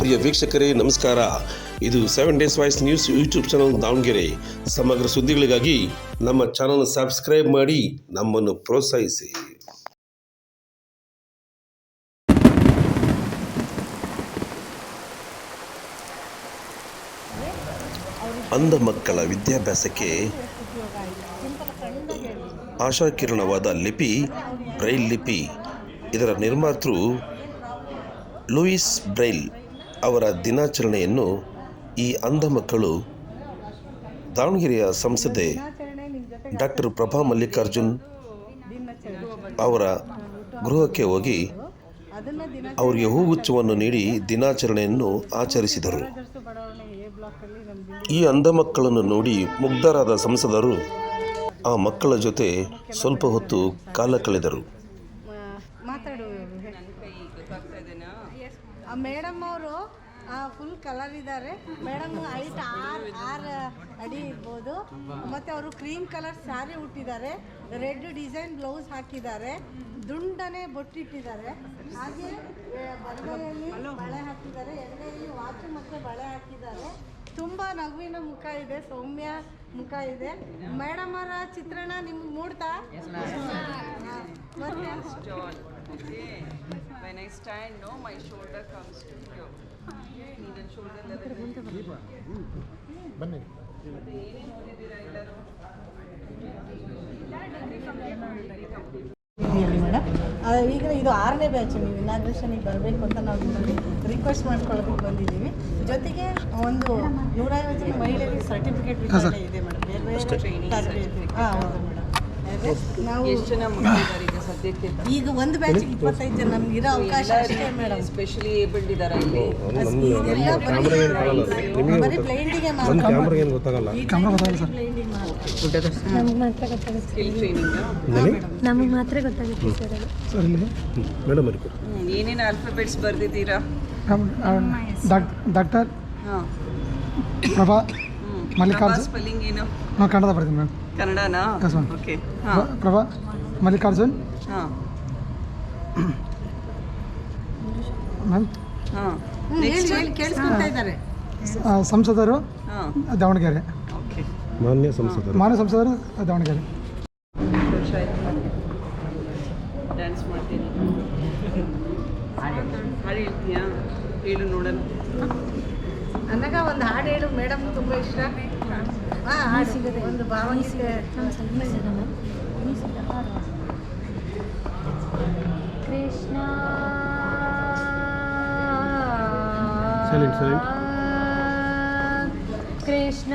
ಪ್ರಿಯ ವೀಕ್ಷಕರೇ, ನಮಸ್ಕಾರ. ಇದು seven days voice news YouTube channel Davanagere. ಸಮಗ್ರ ಸುದ್ದಿಗಳಿಗಾಗಿ ನಮ್ಮ ಚಾನಲ್ ಸಬ್ಸ್ಕ್ರೈಬ್ ಮಾಡಿ, ನಮ್ಮನ್ನು ಪ್ರೋತ್ಸಾಹಿಸಿ. ಅಂಧ ಮಕ್ಕಳ ವಿದ್ಯಾಭ್ಯಾಸಕ್ಕೆ ಆಶಾಕಿರಣವಾದ ಲಿಪಿ, ಬ್ರೈಲ್ ಲಿಪಿ. ಇದರ ನಿರ್ಮಾತೃ ಲೂಯಿಸ್ ಬ್ರೈಲ್. ಅವರ ದಿನಾಚರಣೆಯನ್ನು ಈ ಅಂಧ ಮಕ್ಕಳು ದಾವಣಗೆರೆಯ ಸಂಸದೆ ಡಾಕ್ಟರ್ ಪ್ರಭಾ ಮಲ್ಲಿಕಾರ್ಜುನ್ ಅವರ ಗೃಹಕ್ಕೆ ಹೋಗಿ ಅವರಿಗೆ ಹೂಗುಚ್ಛವನ್ನು ನೀಡಿ ದಿನಾಚರಣೆಯನ್ನು ಆಚರಿಸಿದರು. ಈ ಅಂಧ ಮಕ್ಕಳನ್ನು ನೋಡಿ ಮುಗ್ಧರಾದ ಸಂಸದರು ಆ ಮಕ್ಕಳ ಜೊತೆ ಸ್ವಲ್ಪ ಹೊತ್ತು ಕಾಲ ಕಳೆದರು. ಮೇಡಮ್ ಅವರು ಫುಲ್ ಕಲರ್ ಇದ್ದಾರೆ ಮೇಡಮ್ ಹೈಟ್ ಆರ್ ಆರ್ ಅಡಿ ಇರ್ಬೋದು. ಮತ್ತೆ ಅವರು ಕ್ರೀಮ್ ಕಲರ್ ಸ್ಯಾರಿ ಉಟ್ಟಿದ್ದಾರೆ. ರೆಡ್ ಡಿಸೈನ್ ಬ್ಲೌಸ್ ಹಾಕಿದ್ದಾರೆ. ದುಂಡನೆ ಬೊಟ್ಟಿಟ್ಟಿದ್ದಾರೆ. ಹಾಗೆ ಬಳೆಯಲ್ಲಿ ಬಳೆ ಹಾಕಿದ್ದಾರೆ. ಎಣ್ಣೆಯಲ್ಲಿ ವಾಚು ಮತ್ತೆ ಬಳೆ ಹಾಕಿದ್ದಾರೆ. ತುಂಬಾ ನಗುವಿನ ಮುಖ ಇದೆ ಸೌಮ್ಯ ಮುಖ ಇದೆ. ಮೇಡಮ್ ಅವರ ಚಿತ್ರಣ ನಿಮ್ಗೆ ಮೂಡ್ತಾ. Okay. When I stand, no, my shoulder comes to here. Knee and shoulder level. ಹೇಳಿ ಮೇಡಮ್. ಈಗ ಇದು ಆರನೇ ಬ್ಯಾಚ್ ನೀವು ಇನಾಗ್ರೇಷನಿಗೆ ಬರಬೇಕು ಅಂತ ನಾವು ನಿಮ್ಮಲ್ಲಿ ರಿಕ್ವೆಸ್ಟ್ ಮಾಡ್ಕೊಳ್ಳೋದಕ್ಕೆ ಬಂದಿದ್ದೀವಿ. ಜೊತೆಗೆ ಒಂದು ನೂರೈವತ್ತು ಮಹಿಳೆಯರಿಗೆ ಸರ್ಟಿಫಿಕೇಟ್ ವಿತರಣೆ ಇದೆ ಮೇಡಮ್. ಬೇರೆ ಬೇರೆ ಟ್ರೈನಿಂಗ್ ಹಾಂ ಹೌದು ಮೇಡಮ್. ಎಷ್ಟು ಜನ ಮಕ್ಕಳಿದ್ದಾರೆ ಈಗ ಸದ್ಯಕ್ಕೆ? ಈಗ ಒಂದು ಬ್ಯಾಚ್ ಇಪ್ಪತ್ತೈದು ಜನ ನಮ್ಗೆ ಇರೋ ಅವಕಾಶ ಅಷ್ಟೇ ಮೇಡಮ್. ಸ್ಪೆಷಲಿ ಏಬಲ್ಡ್ ಇದಾರ ಇಲ್ಲಿ ಇದೆಲ್ಲ ಬರೀ ಬರೀ ಬ್ಲೈಂಡಿಗೆ ಸ್ಕಿಲ್ ಟ್ರೈನಿಂಗ್ ನಮಗೆ ಮಾತ್ರ. ಗೊತ್ತಾಗುತ್ತೆ ಸರ್ ಅದು. ಮೇಡಮ್. ಏನೇನು ಆಲ್ಫಾಬೆಟ್ಸ್ ಬರ್ದಿದ್ದೀರಾ? ಡಾಕ್ಟರ್ ಹಾಂ. ಪ್ರಭಾ ಮಲ್ಲಿಕಾರ್ಜುನ್. ಸ್ಪೆಲ್ಲಿಂಗ್ ಏನು? ನಾವು ಕನ್ನಡ ಬರ್ತೀನಿ ಮ್ಯಾಮ್ ಕನ್ನಡನಾ. ಓಕೆ ಹಾಂ. ಪ್ರಭಾ ಮಲ್ಲಿಕಾರ್ಜುನ್? ಹಾಂ. ಮ್ಯಾಮ್? ಹಾಂ. ಕೇಳಿಸ್ಕೊತಾ ಇದ್ದಾರೆ. ಸಂಸದರು ಹಾಂ. ದಾವಣಗೆರೆ. ಓಕೆ ಮಾನ್ಯ ಸಂಸದರು. ಮಾನ್ಯ ಸಂಸದರು ದಾವಣಗೆರೆ. ಡ್ಯಾನ್ಸ್ ಮಾಡ್ತೀನಿ. ಹಾಡು ಹೇಳ್ತೀಯಾ? ಹೇಳು ನೋಡೋಣ. ನನಗ ಒಂದು ಹಾಡು ಹೇಳು ಮೇಡಮ್ ತುಂಬ ಇಷ್ಟ. ಆ ಹಾಡು. ಒಂದು ಭಾವಗೀತೆ. ಕೃಷ್ಣ. ಕೃಷ್ಣ.